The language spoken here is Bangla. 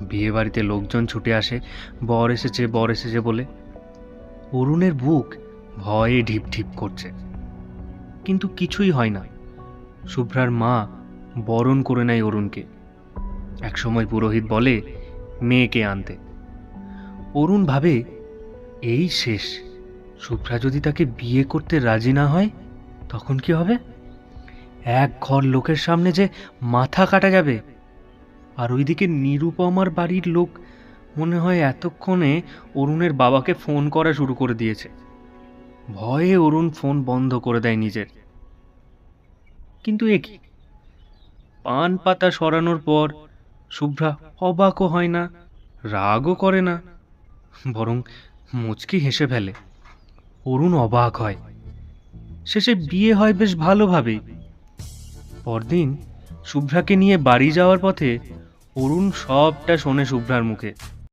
বিয়ে বাড়িতে লোকজন ছুটে আসে, বর এসেছে বর এসেছে বলে। অরুণের বুক ভয়ে ঢিপ ঢিপ করছে। কিন্তু কিছুই হয় না। শুভ্রার মা বরণ করে নেয় অরুণকে। একসময় পুরোহিত বলে, মেয়েকে আনতে। অরুণ ভাবে, এই শেষ। শুভ্রা যদি তাকে বিয়ে করতে রাজি না হয়, তখন কি হবে? এক ঘর লোকের সামনে যে মাথা কাটা যাবে আর ওইদিকে নিরুপমার বাড়ির লোক মনে হয় এতক্ষণে অরুণের বাবাকে ফোন করা শুরু করে দিয়েছে। ভয়ে অরুণ ফোন বন্ধ করে দেয় নিজের। কিন্তু এ কি? পান পাতা সরানোর পর শুভ্রা অবাকও হয় না, রাগও করে না, বরং মুচকি হেসে ফেলে। অরুণ অবাক হয়। শেষে বিয়ে হয় বেশ ভালোভাবেই। পরদিন শুভ্রাকে নিয়ে বাড়ি যাওয়ার পথে অরুণ সবটা শোনে শুভ্রার মুখে।